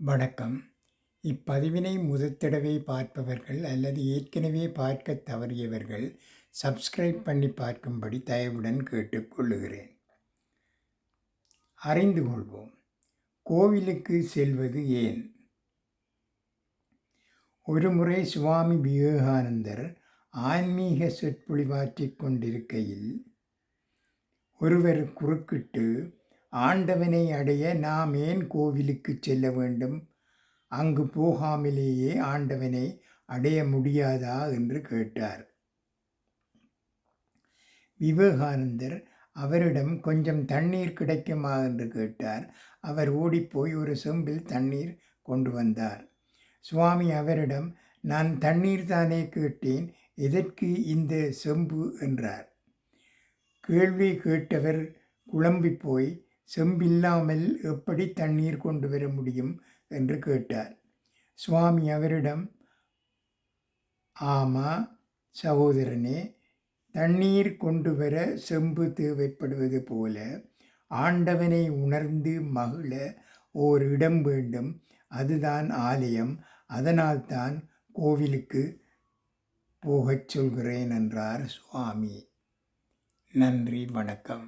வணக்கம். இப்பதிவினை முதற்தடவை பார்ப்பவர்கள் அல்லது ஏற்கனவே பார்க்க தவறியவர்கள் சப்ஸ்கிரைப் பண்ணி பார்க்கும்படி தயவுடன் கேட்டுக்கொள்ளுகிறேன். அறிந்து கொள்வோம். கோவிலுக்கு செல்வது ஏன்? ஒருமுறை சுவாமி விவேகானந்தர் ஆன்மீக சொற்பொழிவாற்றிக் கொண்டிருக்கையில் ஒருவர் குறுக்கிட்டு ஆண்டவனை அடைய நாம் ஏன் கோவிலுக்கு செல்ல வேண்டும்? அங்கு போகாமலேயே ஆண்டவனை அடைய முடியாதா? என்று கேட்டார். விவேகானந்தர் அவரிடம் கொஞ்சம் தண்ணீர் கிடைக்குமா? என்று கேட்டார். அவர் ஓடிப்போய் ஒரு செம்பில் தண்ணீர் கொண்டு வந்தார். சுவாமி அவரிடம் நான் தண்ணீர் தானே கேட்டேன் எதற்கு இந்த செம்பு? என்றார். கேள்வி கேட்டவர் குழம்பி போய் செம்பில்லாமல் எப்படி தண்ணீர் கொண்டு வர முடியும்? என்று கேட்டார். சுவாமி அவரிடம் ஆமா சகோதரனே தண்ணீர் கொண்டு வர செம்பு தேவைப்படுவது போல ஆண்டவனை உணர்ந்து மகிழ ஓர் இடம் வேண்டும். அதுதான் ஆலயம். அதனால்தான் கோவிலுக்கு போகச் சொல்கிறேன் என்றார் சுவாமி. நன்றி வணக்கம்.